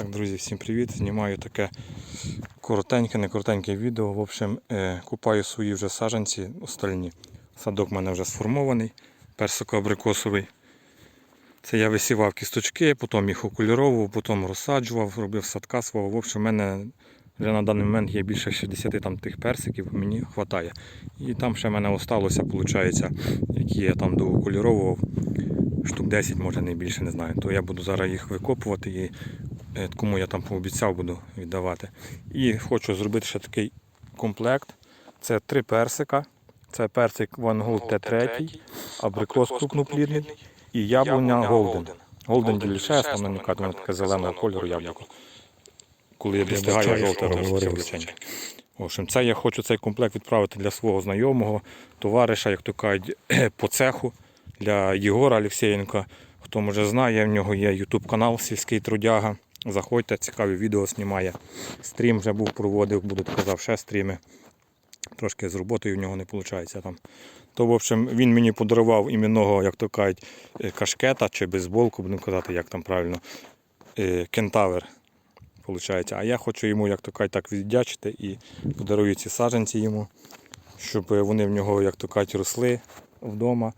Так, друзі, всім привіт. Знімаю таке коротеньке, не коротеньке відео. В общем, е, купаю свої вже саджанці остальні. Садок в мене вже сформований, персико-абрикосовий. Це я висівав кісточки, потім їх окуліровував, потім розсаджував, робив садка свого. В общем, в мене вже на даний момент є більше 60 там тих персиків, мені вистачає. І там ще в мене залишилося, виходить, які я там доокуліровував. Штук 10, може не більше, не знаю. То я буду зараз їх викопувати і кому я там пообіцяв буду віддавати. І хочу зробити ще такий комплект. Це три персика. Це персик Van Gold Т3, абрикос крупноплідний і яблуня Голден. Голден ділішес, там намікати, воно таке зеленого кольору яблуко. Коли я достигаю жовте, говорив. В общем, це я хочу цей комплект відправити для свого знайомого, товариша, як то кажуть, по цеху, для Єгора Олексєєнка. Хто може знає, в нього є YouTube канал Сільський трудяга. Заходьте, цікаві відео знімає. Стрім вже був, проводив, буду казав, ще стріми. Трошки з роботою в нього не виходить там. То, в общем, він мені подарував іменного, як то кажуть, е, кашкета чи бейсболку, будемо казати, як там правильно, е, кентавр. Получається. А я хочу йому, як то кажуть, так віддячити і подарую ці саджанці йому, щоб вони в нього, як то кажуть, росли вдома.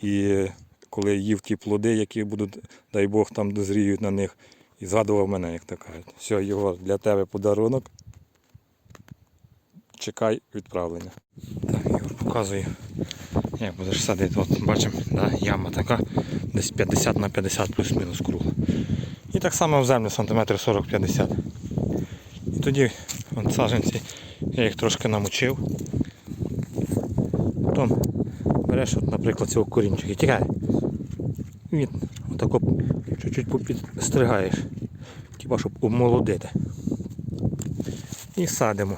І коли їв ті плоди, які будуть, дай Бог, там дозріють на них, і згадував мене, як то кажуть. Все, його для тебе подарунок. Чекай відправлення. Так, Ігор показую, як будеш садити. От бачимо, да, яма така, десь 50 на 50 плюс-мінус кругла. І так само в землю сантиметрів 40-50. І тоді от саджанці, я їх трошки намочив. Потім береш, от, наприклад, цього корінчика тікай. І отако чуть-чуть попідстригаєш. Типа, щоб обмолодити. І садимо.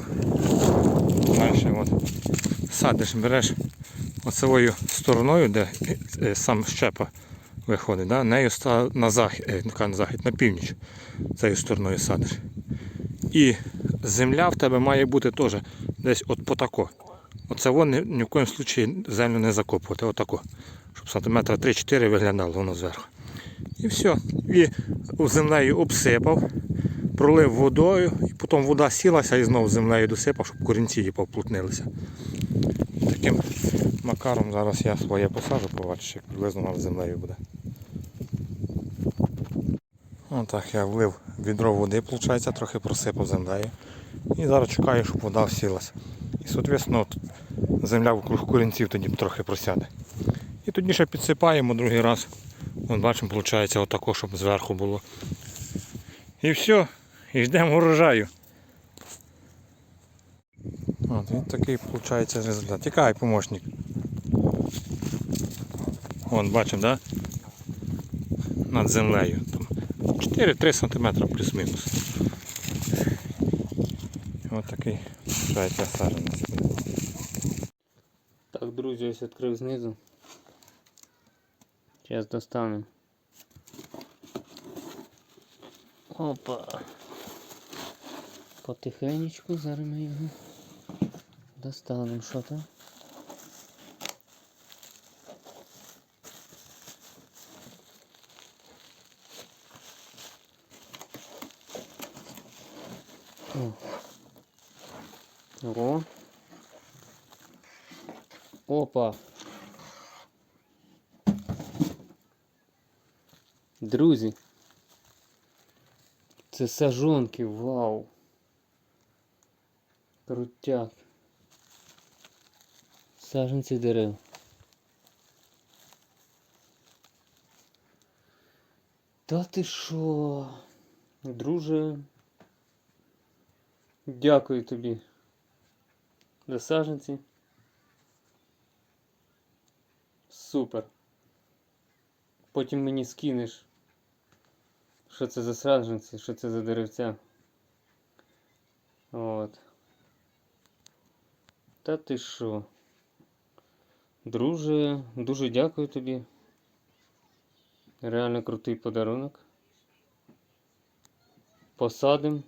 Далі от садиш, береш оцевою стороною, де е, сам щепа виходить, да? нею на захід, е, на захід, на північ цією стороною садиш. І земля в тебе має бути теж десь от потако. Оце воно ні в коєму случаї землю не закопувати, отако. Щоб сантиметра 3-4 виглядало воно зверху. І все. І землею обсипав, пролив водою, і потім вода сілася і знову землею досипав, щоб корінці її повплутнилися. Таким макаром зараз я своє посажу, побачиш, як приблизно воно землею буде. Отак я влив відро води, виходить, трохи просипав землею. І зараз чекаю, щоб вода всілася. І, от земля вокруг корінців тоді трохи просяде. І тоді ще підсипаємо другий раз. От бачимо, виходить, отако, щоб зверху було. І все, і ждемо урожаю. От, він такий виходить результат. Тікай, помощник. Вон, бачимо, да? Над землею. 4-3 см плюс-мінус. Ось такий саджанець. Так, друзі, ось відкрив знизу. Зараз достанемо. Опа. Потихенечку зараз ми його достанемо. Що там? О. О. Опа. Друзі. Це сажонки, вау. Крутяк. Саженці дерев. Та ти що? Друже. Дякую тобі. За саженці. Супер. Потім мені скинеш. Що це за саджанці, що це за деревця. От. Та ти що? Друже, дуже дякую тобі. Реально крутий подарунок. Посадим.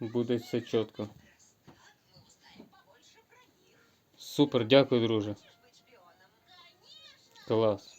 Буде все чітко. Супер, дякую, друже. Клас.